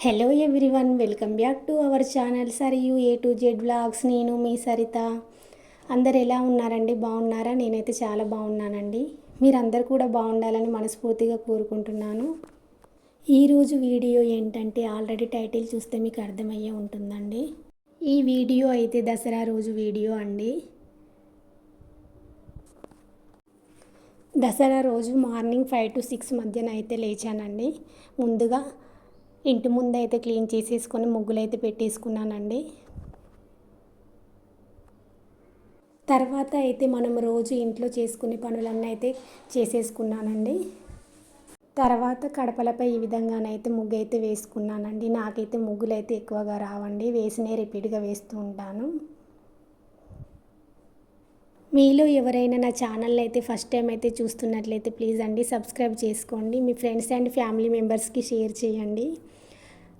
Hello everyone welcome back to our channel Sarayu A to Z blogs నేను మీ సరిత. అందరు ఎలా ఉన్నారండి? బాగున్నారా? నేనైతే చాలా బాగున్నానండి. మీరందరు కూడా బాగుండాలని మనస్ఫూర్తిగా కోరుకుంటున్నాను. ఈరోజు వీడియో ఏంటంటే ఆల్రెడీ టైటిల్ చూస్తే మీకు అర్థమయ్యే ఉంటుందండి. ఈ వీడియో అయితే దసరా రోజు వీడియో అండి. దసరా రోజు మార్నింగ్ ఫైవ్ టు సిక్స్ మధ్యన అయితే లేచానండి. ముందుగా ఇంటి ముందు అయితే క్లీన్ చేసేసుకొని ముగ్గులు అయితే పెట్టేసుకున్నానండి. తర్వాత అయితే మనం రోజు ఇంట్లో చేసుకునే పనులన్నీ అయితే చేసేసుకున్నానండి. తర్వాత కడపలపై ఈ విధంగానైతే ముగ్గు అయితే వేసుకున్నానండి. నాకైతే ముగ్గులు అయితే ఎక్కువగా రావండి. వేసినే రిపీట్గా వేస్తూ ఉంటాను. మీలో ఎవరైనా నా ఛానల్ అయితే ఫస్ట్ టైం అయితే చూస్తున్నట్లయితే ప్లీజ్ అండి సబ్స్క్రైబ్ చేసుకోండి. మీ ఫ్రెండ్స్ అండ్ ఫ్యామిలీ మెంబర్స్కి షేర్ చేయండి.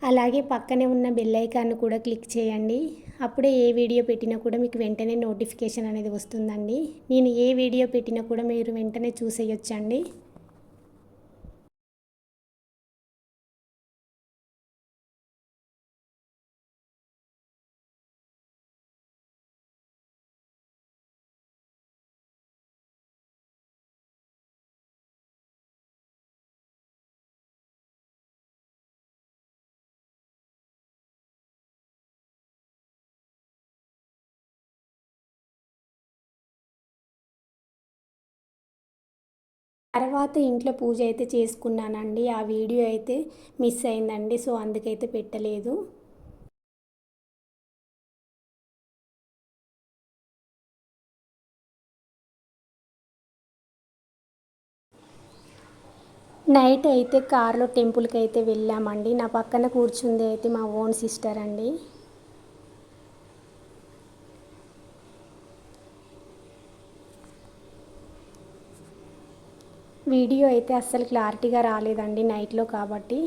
అలాగే పక్కనే ఉన్న బెల్ ఐకాన్ను కూడా క్లిక్ చేయండి. అప్పుడే ఏ వీడియో పెట్టినా కూడా మీకు వెంటనే నోటిఫికేషన్ అనేది వస్తుందండి. నేను ఏ వీడియో పెట్టినా కూడా మీరు వెంటనే చూసేయొచ్చండి. తర్వాత ఇంట్లో పూజ అయితే చేసుకున్నానండి. ఆ వీడియో అయితే మిస్ అయిందండి. సో అందుకైతే పెట్టలేదు. నైట్ అయితే కార్లో టెంపుల్కి అయితే వెళ్ళామండి. నా పక్కన కూర్చుంది అయితే మా ఓన్ సిస్టర్ అండి. వీడియో అయితే అస్సలు క్లారిటీగా రాలేదండి నైట్లో కాబట్టి.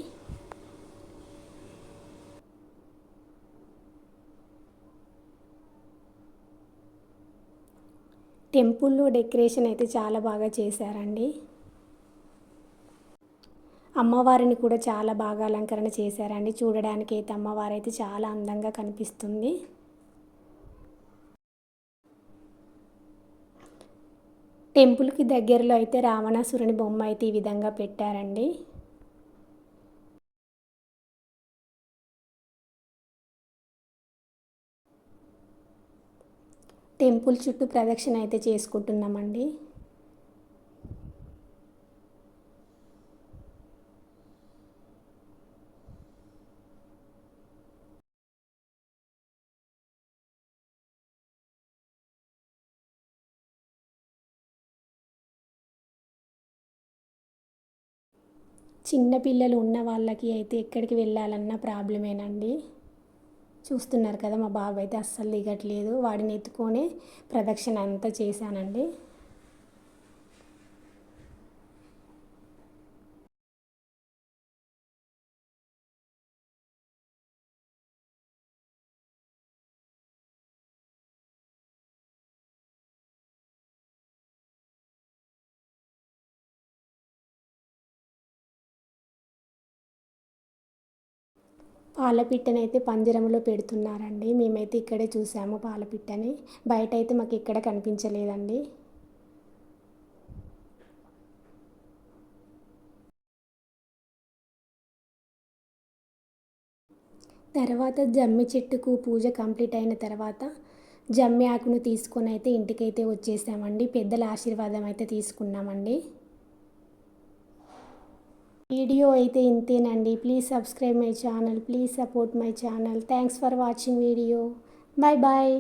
టెంపుల్లో డెకరేషన్ అయితే చాలా బాగా చేశారండి. అమ్మవారిని కూడా చాలా బాగా అలంకరణ చేశారండి. చూడడానికి అయితే అమ్మవారు అయితే చాలా అందంగా కనిపిస్తుంది. టెంపుల్కి దగ్గరలో అయితే రావణాసురుని బొమ్మ అయితే ఈ విధంగా పెట్టారండి. టెంపుల్ చుట్టూ ప్రదక్షిణ అయితే చేసుకుంటున్నామండి. చిన్నపిల్లలు ఉన్న వాళ్ళకి అయితే ఎక్కడికి వెళ్ళాలన్నా ప్రాబ్లమేనండి. చూస్తున్నారు కదా మా బాబు అయితే అస్సలు దిగట్లేదు. వాడిని ఎత్తుకొని ప్రదక్షిణ అంతా చేశానండి. పాలపిట్టనైతే పంజరంలో పెడుతున్నారండి. మేమైతే ఇక్కడే చూసాము పాలపిట్టని. బయట అయితే మాకు ఇక్కడ కనిపించలేదండి. తర్వాత జమ్మి చెట్టుకు పూజ కంప్లీట్ అయిన తర్వాత జమ్మి ఆకును తీసుకొని అయితే ఇంటికైతే వచ్చేసామండి. పెద్దల ఆశీర్వాదం అయితే తీసుకున్నామండి. వీడియో అయితే ఇంతేనండి. Please subscribe my channel please support my channel. Thanks for watching video. Bye bye